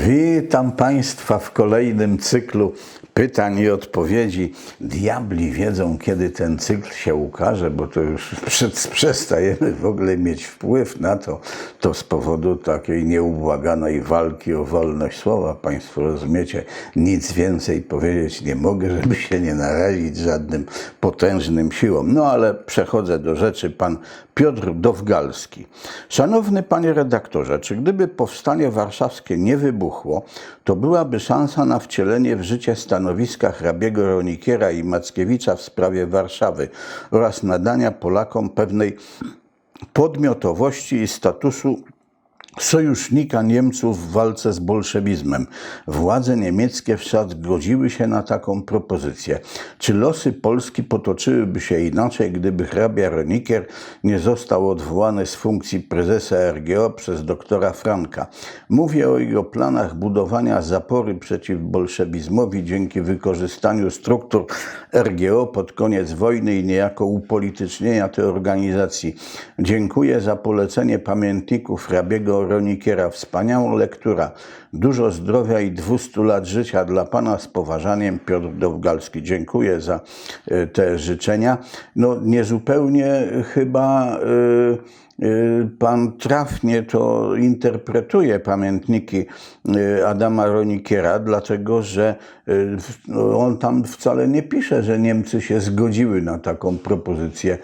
Witam Państwa w kolejnym cyklu pytań i odpowiedzi. Diabli wiedzą, kiedy ten cykl się ukaże, bo to już przestajemy w ogóle mieć wpływ na to. To z powodu takiej nieubłaganej walki o wolność słowa. Państwo rozumiecie, nic więcej powiedzieć nie mogę, żeby się nie narazić żadnym potężnym siłom. No ale przechodzę do rzeczy. Pan Piotr Dowgalski. Szanowny panie redaktorze, czy gdyby powstanie warszawskie nie wybuchło, to byłaby szansa na wcielenie w życie stanowiska hrabiego Ronikiera i Mackiewicza w sprawie Warszawy oraz nadania Polakom pewnej podmiotowości i statusu sojusznika Niemców w walce z bolszewizmem. Władze niemieckie wszak zgodziły się na taką propozycję. Czy losy Polski potoczyłyby się inaczej, gdyby hrabia Ronikier nie został odwołany z funkcji prezesa RGO przez doktora Franka? Mówię o jego planach budowania zapory przeciw bolszewizmowi dzięki wykorzystaniu struktur RGO pod koniec wojny i niejako upolitycznienia tej organizacji. Dziękuję za polecenie pamiętników hrabiego Ronikiera. Wspaniała lektura. Dużo zdrowia i 200 lat życia dla Pana z poważaniem Piotr Dowgalski. Dziękuję za e, te życzenia. No niezupełnie chyba e, Pan trafnie to interpretuje pamiętniki e, Adama Ronikiera, dlatego że w- no, on tam wcale nie pisze, że Niemcy się zgodziły na taką propozycję.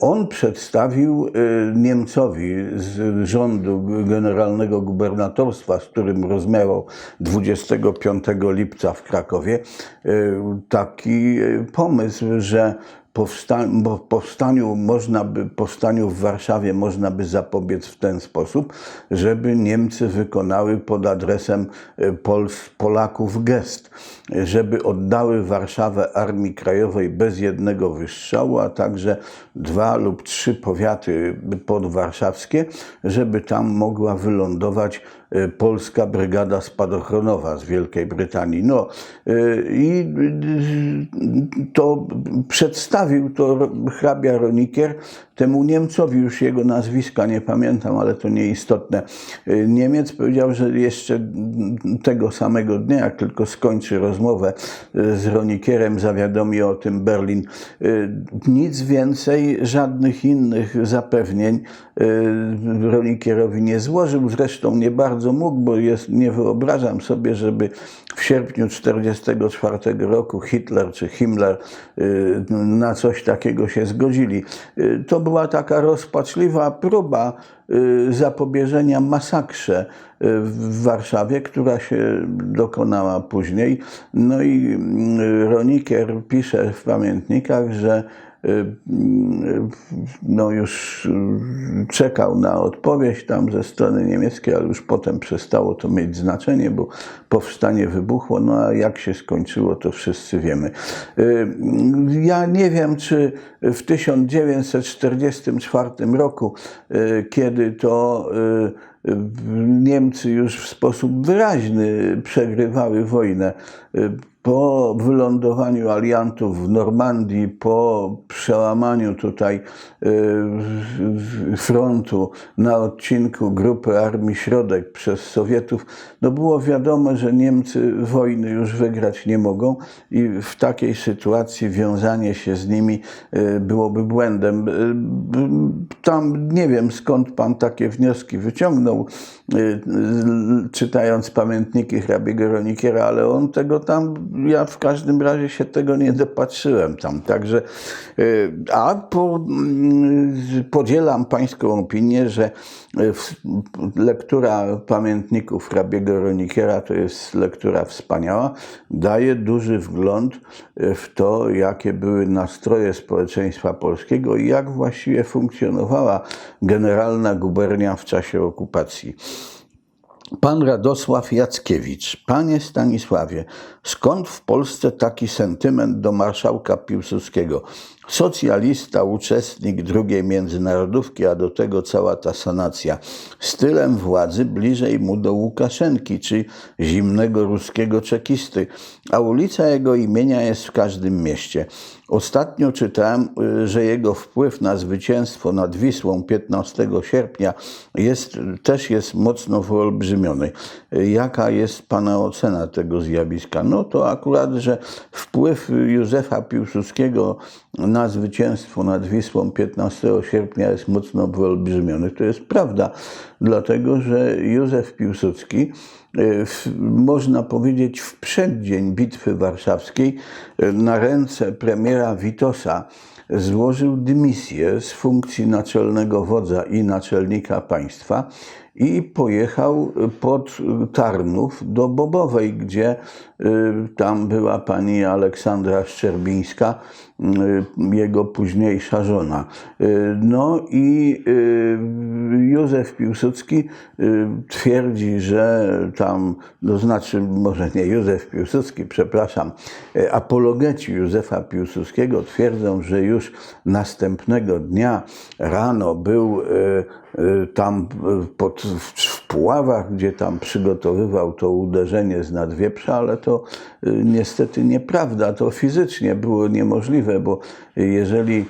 On przedstawił Niemcowi z rządu generalnego gubernatorstwa, z którym rozmawiał 25 lipca w Krakowie, taki pomysł, że powsta- bo powstaniu można by, powstaniu w Warszawie można by zapobiec w ten sposób, żeby Niemcy wykonały pod adresem e, Pols, Polaków gest, żeby oddały Warszawę Armii Krajowej bez jednego wystrzału, a także dwa lub trzy powiaty podwarszawskie, żeby tam mogła wylądować polska brygada spadochronowa z Wielkiej Brytanii. No e, i e, to przedstawił to hrabia Ronikier temu Niemcowi, już jego nazwiska nie pamiętam, ale to nieistotne. Niemiec powiedział, że jeszcze tego samego dnia, jak tylko skończy rozmowę z Ronikierem, zawiadomi o tym Berlin. Nic więcej, żadnych innych zapewnień Ronikierowi nie złożył. Zresztą nie bardzo mógł, bo jest, nie wyobrażam sobie, żeby w sierpniu 1944 roku Hitler czy Himmler y, na coś takiego się zgodzili. Y, To była taka rozpaczliwa próba y, zapobieżenia masakrze w Warszawie, która się dokonała później. No i Ronikier pisze w pamiętnikach, że no już y, czekał na odpowiedź tam ze strony niemieckiej, ale już potem przestało to mieć znaczenie, bo powstanie wybuchło, no a jak się skończyło, to wszyscy wiemy. Y, Ja nie wiem, czy w 1944 roku, y, kiedy to y, Niemcy już w sposób wyraźny przegrywały wojnę. Po wylądowaniu aliantów w Normandii, po przełamaniu tutaj y, frontu na odcinku grupy Armii Środek przez Sowietów, no było wiadomo, że Niemcy wojny już wygrać nie mogą i w takiej sytuacji wiązanie się z nimi y, byłoby błędem. Y, Tam nie wiem skąd pan takie wnioski wyciągnął, czytając pamiętniki hrabiego Ronikiera, ale on tego tam, ja w każdym razie się tego nie dopatrzyłem tam. Także, y, a po, mm, podzielam pańską opinię, że y, lektura pamiętników hrabiego Ronikiera to jest lektura wspaniała, daje duży wgląd y, w to, jakie były nastroje społeczeństwa polskiego i jak właściwie funkcjonowała generalna gubernia w czasie okupacji. Pan Radosław Jackiewicz. Panie Stanisławie, skąd w Polsce taki sentyment do marszałka Piłsudskiego? Socjalista, uczestnik drugiej międzynarodówki, a do tego cała ta sanacja. Stylem władzy bliżej mu do Łukaszenki, czy zimnego ruskiego czekisty, a ulica jego imienia jest w każdym mieście. Ostatnio czytałem, y, że jego wpływ na zwycięstwo nad Wisłą 15 sierpnia jest, też jest mocno wyolbrzymiony. Jaka jest Pana ocena tego zjawiska? No to akurat, że wpływ Józefa Piłsudskiego na zwycięstwo nad Wisłą 15 sierpnia jest mocno wyolbrzymiony. To jest prawda, dlatego że Józef Piłsudski y, w, można powiedzieć w przeddzień Bitwy Warszawskiej y, na ręce premiera Witosa złożył dymisję z funkcji naczelnego wodza i naczelnika państwa i pojechał pod Tarnów do Bobowej, gdzie y, tam była pani Aleksandra Szczerbińska, y, jego późniejsza żona. Y, No i y, Józef Piłsudski y, twierdzi, że tam, to znaczy może nie Józef Piłsudski, przepraszam, y, apologeci Józefa Piłsudskiego twierdzą, że już następnego dnia rano był y, y, tam y, pod, w, Puławach, gdzie tam przygotowywał to uderzenie z nadwieprza, ale to y, niestety nieprawda. To fizycznie było niemożliwe, bo jeżeli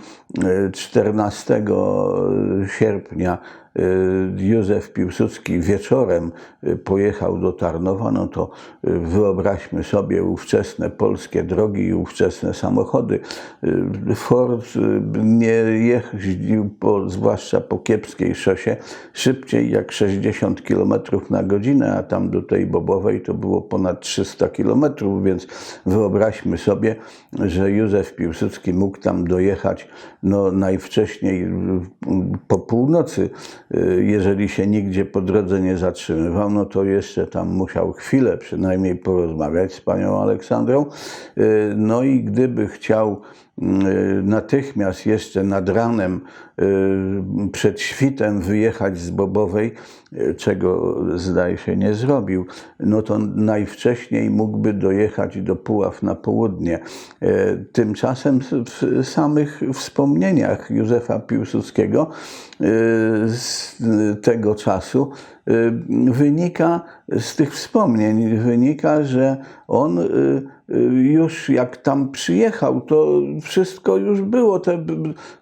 y, 14 sierpnia y, Józef Piłsudski wieczorem y, pojechał do Tarnowa, no to y, wyobraźmy sobie ówczesne polskie drogi i ówczesne samochody. Y, Ford y, nie jeździł, po, zwłaszcza po kiepskiej szosie, szybciej jak 60 km na godzinę, a tam do tej Bobowej to było ponad 300 km, więc wyobraźmy sobie, że Józef Piłsudski mógł tam dojechać no, najwcześniej y, po północy, y, jeżeli się nigdzie po drodze nie zatrzymywał, no to jeszcze tam musiał chwilę przynajmniej porozmawiać z panią Aleksandrą. Y, No i gdyby chciał y, natychmiast jeszcze nad ranem y, przed świtem wyjechać z Bobowej, y, czego zdaje się nie zrobił, no to najwcześniej mógłby dojechać do Puław na południe. Y, Tymczasem w samych wspomnieniach Józefa Piłsudskiego y, z tego czasu y, wynika z tych wspomnień, wynika, że on y, y, już jak tam przyjechał, to wszystko już było. Te,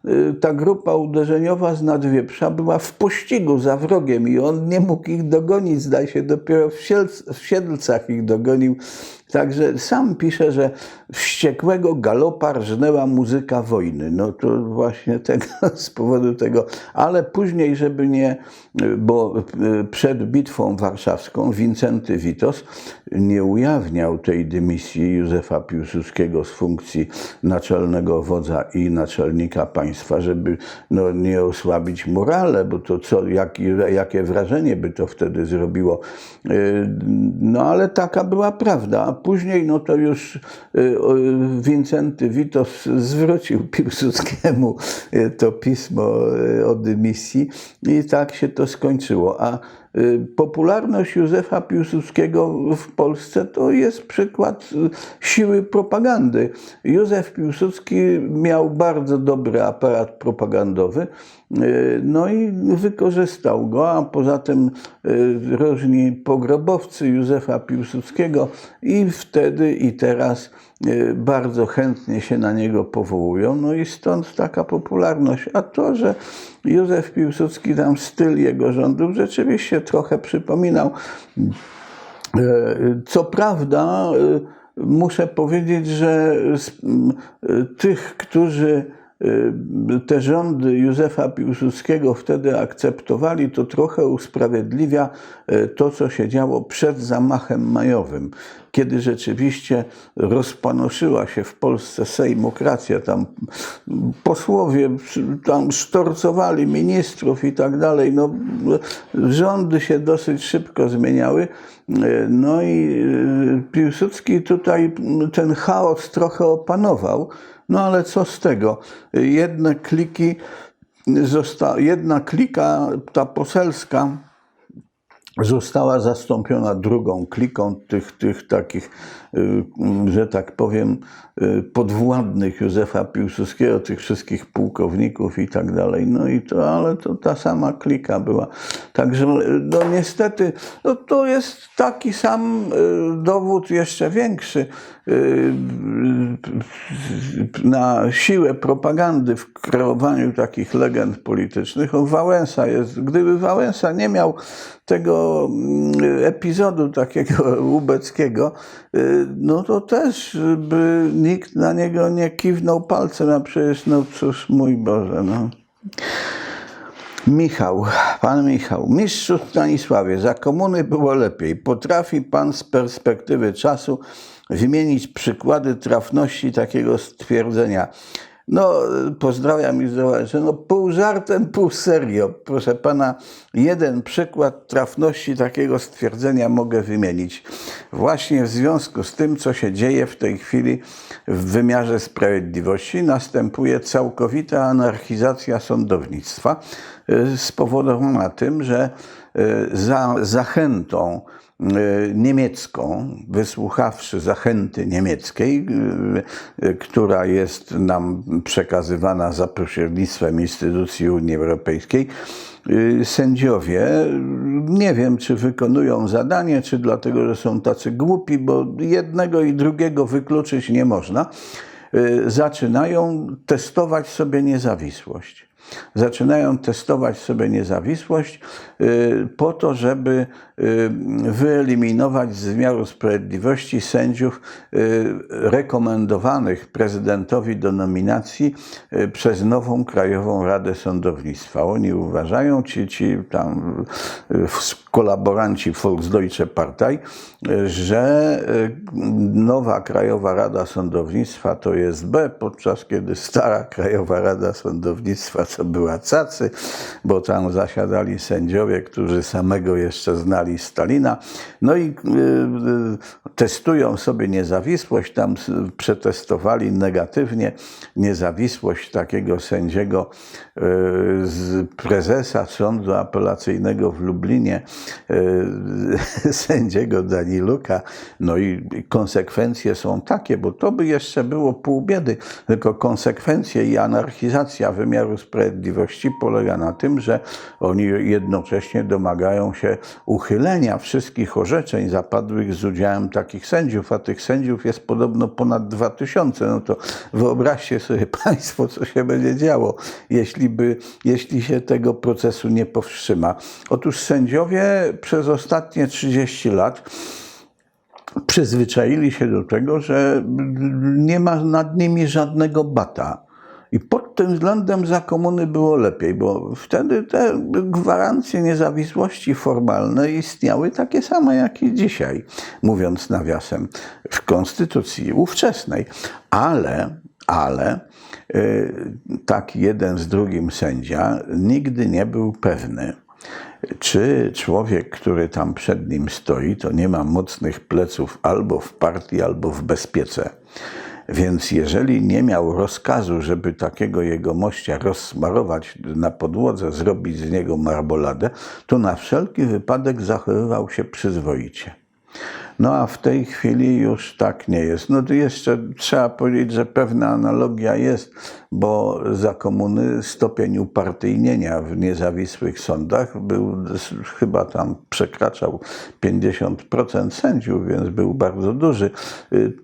y, ta grupa uderzeniowa z Nadwieprza była w pościgu za wrogiem i on nie mógł ich dogonić, zdaje się, dopiero w, w Siedlcach ich dogonił. Także sam pisze, że wściekłego galopa rżnęła muzyka wojny. No to właśnie tego, z powodu tego. Ale później, żeby nie, bo y, przed bitwą warszawską Wincenty Witos nie ujawniał tej dymisji Józefa Piłsudskiego z funkcji naczelnego wodza i naczelnika państwa, żeby no, nie osłabić morale, bo to co, jak, jakie wrażenie by to wtedy zrobiło. Y, No ale taka była prawda. Później no to już y, Wincenty Witos zwrócił Piłsudskiemu y, to pismo y, o dymisji i tak się to skończyło. A popularność Józefa Piłsudskiego w Polsce to jest przykład siły propagandy. Józef Piłsudski miał bardzo dobry aparat propagandowy, no i wykorzystał go, a poza tym y, różni pogrobowcy Józefa Piłsudskiego i wtedy i teraz y, bardzo chętnie się na niego powołują, no i stąd taka popularność. A to, że Józef Piłsudski tam styl jego rządów rzeczywiście trochę przypominał. E, Co prawda, e, muszę powiedzieć, że e, tych, którzy e, te rządy Józefa Piłsudskiego wtedy akceptowali, to trochę usprawiedliwia e, to, co się działo przed zamachem majowym, kiedy rzeczywiście rozpanoszyła się w Polsce sejmokracja, tam posłowie tam sztorcowali ministrów i tak dalej. No, rządy się dosyć szybko zmieniały. No i e, Piłsudski tutaj ten chaos trochę opanował. No ale co z tego? Jedne kliki, jedna klika, ta poselska, została zastąpiona drugą kliką tych, tych takich, y, że tak powiem, y, podwładnych Józefa Piłsudskiego, tych wszystkich pułkowników i tak dalej. No i to, ale to ta sama klika była. Także no niestety, no to jest taki sam y, dowód, jeszcze większy na siłę propagandy w kreowaniu takich legend politycznych. O, Wałęsa jest, gdyby Wałęsa nie miał tego mm, epizodu takiego ubeckiego, y, no to też by nikt na niego nie kiwnął palcem, a przecież no cóż, mój Boże, no. Michał, pan Michał, mistrzu Stanisławie, za komuny było lepiej. Potrafi pan z perspektywy czasu wymienić przykłady trafności takiego stwierdzenia. No, pozdrawiam i zauważę, no pół żartem, pół serio. Proszę pana, jeden przykład trafności takiego stwierdzenia mogę wymienić. Właśnie w związku z tym, co się dzieje w tej chwili w wymiarze sprawiedliwości, następuje całkowita anarchizacja sądownictwa y, spowodowana tym, że y, za zachętą niemiecką, wysłuchawszy zachęty niemieckiej, która jest nam przekazywana za pośrednictwem instytucji Unii Europejskiej, sędziowie, nie wiem, czy wykonują zadanie, czy dlatego, że są tacy głupi, bo jednego i drugiego wykluczyć nie można, zaczynają testować sobie niezawisłość zaczynają testować sobie niezawisłość y, po to, żeby y, wyeliminować z wymiaru sprawiedliwości sędziów y, rekomendowanych prezydentowi do nominacji przez nową Krajową Radę Sądownictwa. Oni uważają, ci, ci tam kolaboranci Volksdeutsche Partei, że nowa Krajowa Rada Sądownictwa to jest B, podczas kiedy stara Krajowa Rada Sądownictwa co była cacy, bo tam zasiadali sędziowie, którzy samego jeszcze znali Stalina. No i y, y, testują sobie niezawisłość. Tam przetestowali negatywnie niezawisłość takiego sędziego y, z prezesa Sądu Apelacyjnego w Lublinie, sędziego Daniluka. No i konsekwencje są takie, bo to by jeszcze było pół biedy, tylko konsekwencje i anarchizacja wymiaru sprawiedliwości sprawiedliwości polega na tym, że oni jednocześnie domagają się uchylenia wszystkich orzeczeń zapadłych z udziałem takich sędziów, a tych sędziów jest podobno ponad 2000. No to wyobraźcie sobie Państwo, co się będzie działo, jeśli, by, jeśli się tego procesu nie powstrzyma. Otóż sędziowie przez ostatnie 30 lat przyzwyczaili się do tego, że nie ma nad nimi żadnego bata. I pod tym względem za komuny było lepiej, bo wtedy te gwarancje niezawisłości formalne istniały takie same jak i dzisiaj, mówiąc nawiasem, w konstytucji ówczesnej. Ale, ale y, tak jeden z drugim sędzia nigdy nie był pewny, czy człowiek, który tam przed nim stoi, to nie ma mocnych pleców albo w partii, albo w bezpiece. Więc jeżeli nie miał rozkazu, żeby takiego jegomościa rozsmarować na podłodze, zrobić z niego marboladę, to na wszelki wypadek zachowywał się przyzwoicie. No a w tej chwili już tak nie jest. No to jeszcze trzeba powiedzieć, że pewna analogia jest, bo za komuny stopień upartyjnienia w niezawisłych sądach był chyba tam przekraczał 50% sędziów, więc był bardzo duży.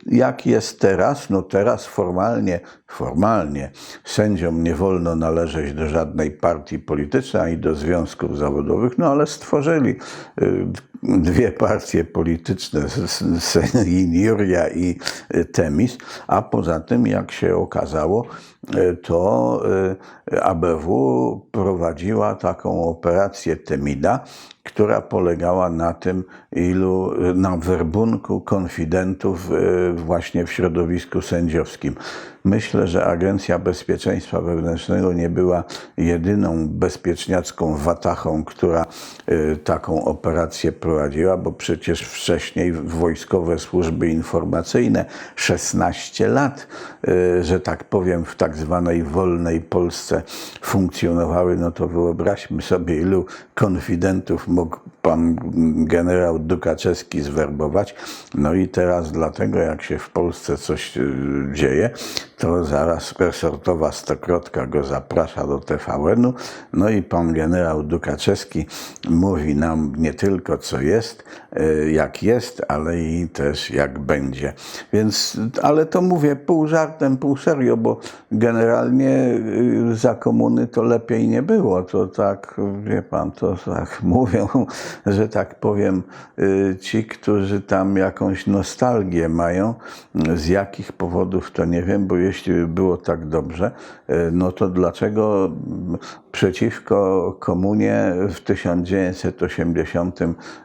Jak jest teraz? No teraz formalnie, formalnie. Sędziom nie wolno należeć do żadnej partii politycznej ani do związków zawodowych, no ale stworzyli y, dwie partie polityczne, Senioria i Temis, a poza tym, jak się okazało, to y, ABW prowadziła taką operację Temida, która polegała na tym, ilu, na werbunku konfidentów y, właśnie w środowisku sędziowskim. Myślę, że Agencja Bezpieczeństwa Wewnętrznego nie była jedyną bezpieczniacką watachą, która y, taką operację prowadziła, bo przecież wcześniej wojskowe służby informacyjne 16 lat, że tak powiem, w tak zwanej wolnej Polsce funkcjonowały, no to wyobraźmy sobie, ilu konfidentów mógł pan generał Dukaczewski zwerbować. No i teraz dlatego, jak się w Polsce coś y, dzieje, to zaraz resortowa stokrotka go zaprasza do TVN-u. No i pan generał Dukaczewski mówi nam nie tylko co jest, y, jak jest, ale i też jak będzie. Więc, ale to mówię pół żartem, pół serio, bo generalnie y, za komuny to lepiej nie było. To tak, wie pan, to tak mówią, że tak powiem, y, ci, którzy tam jakąś nostalgię mają, z jakich powodów to nie wiem, bo jeśli by było tak dobrze, y, no to dlaczego przeciwko komunie w 1980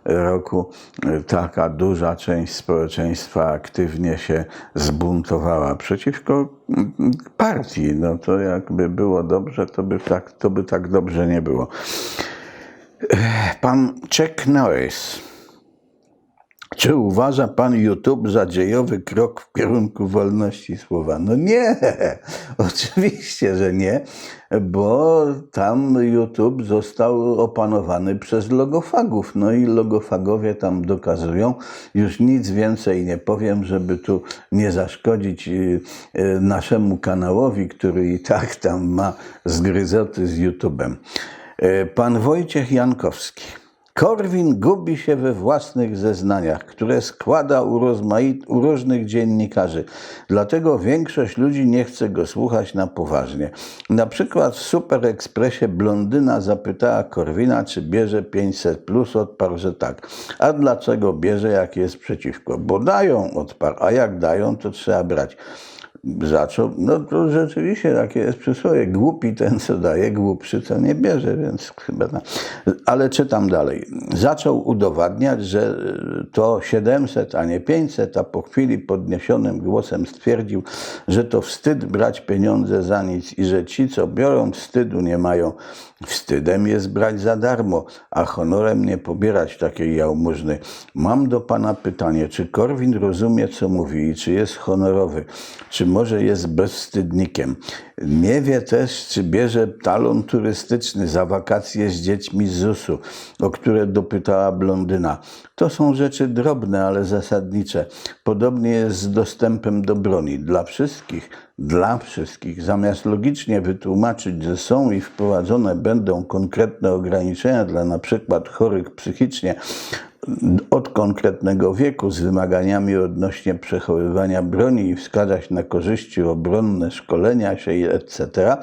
roku y, taka duża część społeczeństwa aktywnie się zbuntowała przeciwko mm, partii. No to jakby było dobrze, to by tak, to by tak dobrze nie było. Pan Chuck Norris. Czy uważa pan YouTube za dziejowy krok w kierunku wolności słowa? No nie, oczywiście, że nie, bo tam YouTube został opanowany przez logofagów. No i logofagowie tam dokazują. Już nic więcej nie powiem, żeby tu nie zaszkodzić y, y, naszemu kanałowi, który i tak tam ma zgryzoty z YouTube'em. Y, Pan Wojciech Jankowski. Korwin gubi się we własnych zeznaniach, które składa u, rozmait, u różnych dziennikarzy. Dlatego większość ludzi nie chce go słuchać na poważnie. Na przykład w Super Expressie blondyna zapytała Korwina, czy bierze 500 plus, odparł, że tak. A dlaczego bierze, jak jest przeciwko? Bo dają, odparł, a jak dają, to trzeba brać zaczął, no to rzeczywiście takie jest przysłowie, głupi ten, co daje, głupszy, co nie bierze, więc chyba tam. Ale czytam dalej. Zaczął udowadniać, że to 700, a nie 500, a po chwili podniesionym głosem stwierdził, że to wstyd brać pieniądze za nic i że ci, co biorą, wstydu nie mają. Wstydem jest brać za darmo, a honorem nie pobierać takiej jałmużny. Mam do pana pytanie, czy Korwin rozumie, co mówi i czy jest honorowy, czy może jest bezwstydnikiem. Nie wie też, czy bierze talon turystyczny za wakacje z dziećmi z ZUS-u, o które dopytała blondyna. To są rzeczy drobne, ale zasadnicze. Podobnie jest z dostępem do broni. Dla wszystkich, dla wszystkich. Zamiast logicznie wytłumaczyć, że są i wprowadzone będą konkretne ograniczenia dla na przykład chorych psychicznie, od konkretnego wieku z wymaganiami odnośnie przechowywania broni i wskazać na korzyści obronne, szkolenia się, etc.,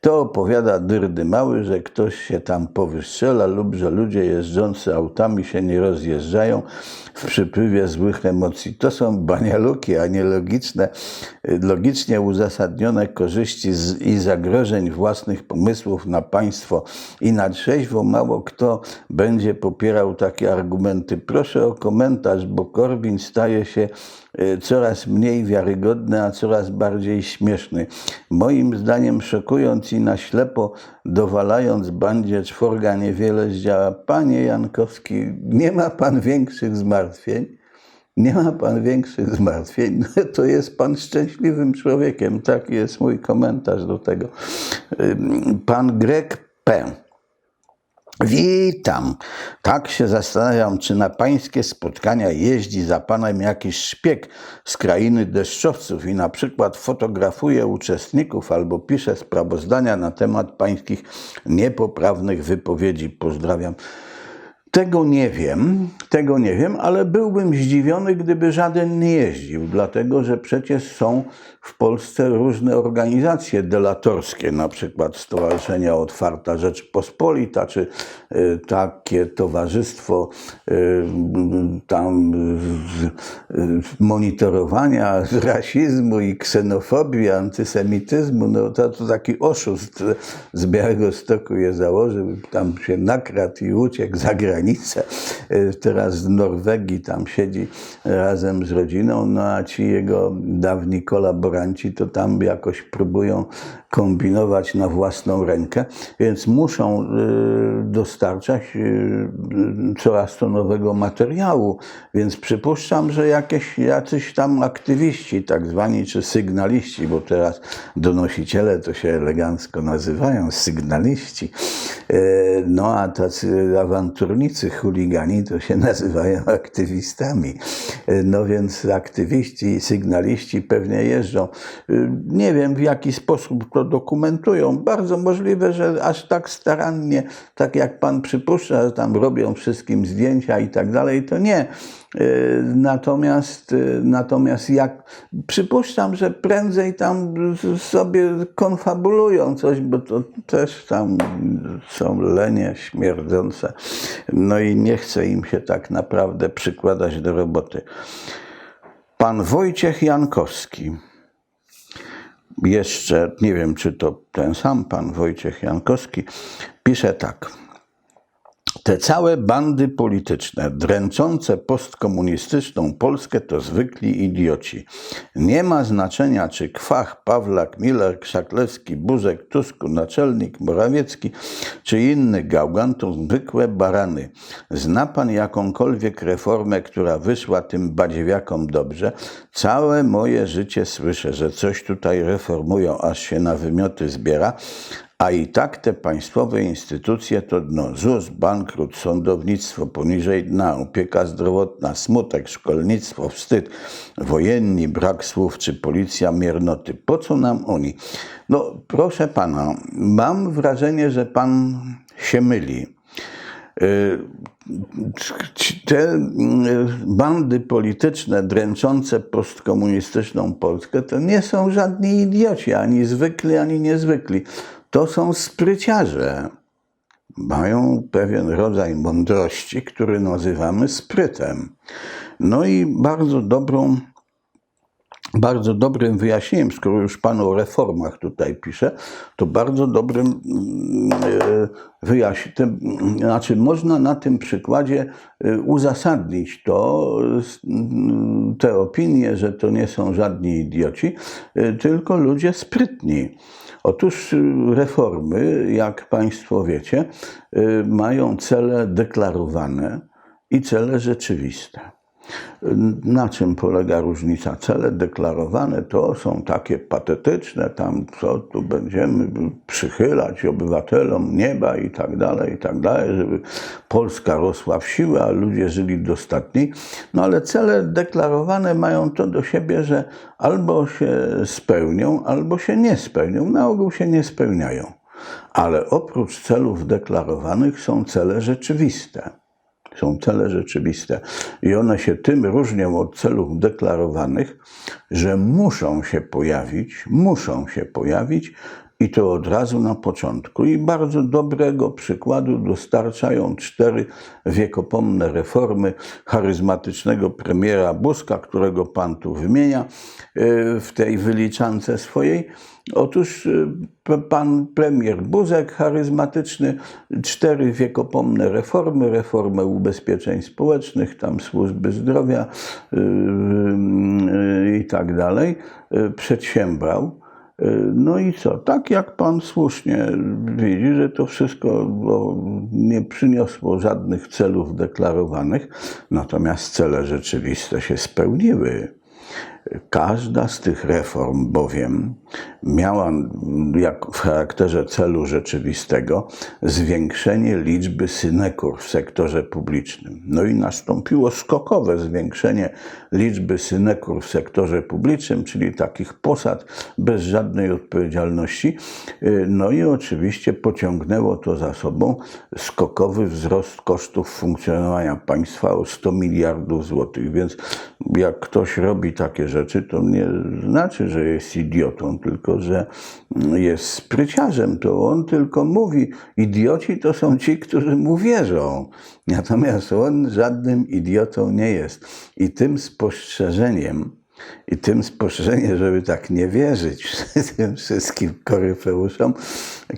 to opowiada dyrdy mały, że ktoś się tam powystrzela lub że ludzie jeżdżący autami się nie rozjeżdżają w przypływie złych emocji. To są banialuki, a nie logiczne, logicznie uzasadnione korzyści z, i zagrożeń własnych pomysłów na państwo i na trzeźwo. Mało kto będzie popierał takie argumenty. Proszę o komentarz, bo Korwin staje się coraz mniej wiarygodny, a coraz bardziej śmieszny. Moim zdaniem szokując i na ślepo dowalając bandzie czworga niewiele zdziała. Panie Jankowski, nie ma pan większych zmartwień? Nie ma pan większych zmartwień, no to jest pan szczęśliwym człowiekiem. Taki jest mój komentarz do tego. Ym, Pan Grek P. Witam. Tak się zastanawiam, czy na pańskie spotkania jeździ za panem jakiś szpieg z krainy deszczowców i na przykład fotografuje uczestników albo pisze sprawozdania na temat pańskich niepoprawnych wypowiedzi. Pozdrawiam. Tego nie wiem, tego nie wiem, ale byłbym zdziwiony, gdyby żaden nie jeździł, dlatego że przecież są w Polsce różne organizacje delatorskie, na przykład Stowarzyszenia Otwarta Rzeczpospolita, czy y, takie towarzystwo y, tam y, monitorowania rasizmu i ksenofobii, antysemityzmu. No to, to taki oszust z Białego Stoku je założył, tam się nakradł i uciekł za. Y, Teraz w Norwegii tam siedzi razem z rodziną, no a ci jego dawni kolaboranci to tam jakoś próbują kombinować na własną rękę, więc muszą y, dostarczać y, coraz to nowego materiału, więc przypuszczam, że jakieś jacyś tam aktywiści, tak zwani, czy sygnaliści, bo teraz donosiciele to się elegancko nazywają, sygnaliści, no a tacy awanturnicy uczestnicy, chuligani, to się nazywają aktywistami. No więc aktywiści i sygnaliści pewnie jeżdżą. Nie wiem w jaki sposób to dokumentują. Bardzo możliwe, że aż tak starannie, tak jak pan przypuszcza, że tam robią wszystkim zdjęcia i tak dalej, to nie. Natomiast, natomiast jak przypuszczam, że prędzej tam sobie konfabulują coś, bo to też tam są lenie śmierdzące. No i nie chce im się tak naprawdę przykładać do roboty. Pan Wojciech Jankowski. Jeszcze nie wiem, czy to ten sam pan Wojciech Jankowski, pisze tak. Te całe bandy polityczne dręczące postkomunistyczną Polskę to zwykli idioci. Nie ma znaczenia, czy Kwach, Pawlak, Miller, Krzaklewski, Buzek, Tusku, Naczelnik, Morawiecki, czy inny gałgan to zwykłe barany. Zna pan jakąkolwiek reformę, która wyszła tym badziewiakom dobrze? Całe moje życie słyszę, że coś tutaj reformują, aż się na wymioty zbiera, a i tak te państwowe instytucje to dno. ZUS, bankrut, sądownictwo poniżej dna, opieka zdrowotna, smutek, szkolnictwo, wstyd, wojenni, brak słów czy policja miernoty. Po co nam oni? No proszę pana, mam wrażenie, że pan się myli. Y, te y, bandy polityczne dręczące postkomunistyczną Polskę to nie są żadni idioci, ani zwykli, ani niezwykli to są spryciarze. Mają pewien rodzaj mądrości, który nazywamy sprytem. No i bardzo dobrą, bardzo dobrym wyjaśnieniem, skoro już Pan o reformach tutaj pisze, to bardzo dobrym e, wyjaśnieniem, znaczy można na tym przykładzie e, uzasadnić to, te opinie, że to nie są żadni idioci, e, tylko ludzie sprytni. Otóż y, reformy, jak Państwo wiecie, y, mają cele deklarowane i cele rzeczywiste. Na czym polega różnica? Cele deklarowane to są takie patetyczne, tam co tu będziemy przychylać obywatelom nieba i tak dalej, i tak dalej, żeby Polska rosła w siłę, a ludzie żyli dostatni. No ale cele deklarowane mają to do siebie, że albo się spełnią, albo się nie spełnią. Na ogół się nie spełniają. Ale oprócz celów deklarowanych są cele rzeczywiste są cele rzeczywiste. I one się tym różnią od celów deklarowanych, że muszą się pojawić, muszą się pojawić i to od razu na początku. I bardzo dobrego przykładu dostarczają cztery wiekopomne reformy charyzmatycznego premiera Buzka, którego pan tu wymienia e, w tej wyliczance swojej. Otóż e, pan premier Buzek, charyzmatyczny, cztery wiekopomne reformy, reformę ubezpieczeń społecznych, tam służby zdrowia yy, i tak dalej, przedsiębrał. No i co? Tak jak pan słusznie widzi, że to wszystko nie przyniosło żadnych celów deklarowanych, natomiast cele rzeczywiste się spełniły. Każda z tych reform bowiem miała jak w charakterze celu rzeczywistego zwiększenie liczby synekur w sektorze publicznym. No i nastąpiło skokowe zwiększenie liczby synekur w sektorze publicznym, czyli takich posad bez żadnej odpowiedzialności. No i oczywiście pociągnęło to za sobą skokowy wzrost kosztów funkcjonowania państwa o 100 miliardów złotych. Więc jak ktoś robi takie rzeczy, to nie znaczy, że jest idiotą, tylko że jest spryciarzem. To on tylko mówi, idioci to są ci, którzy mu wierzą. Natomiast on żadnym idiotą nie jest. I tym spostrzeżeniem, i tym spostrzeżeniem, żeby tak nie wierzyć tym wszystkim koryfeuszom,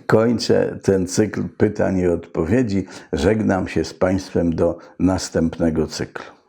kończę ten cykl pytań i odpowiedzi. Żegnam się z Państwem do następnego cyklu.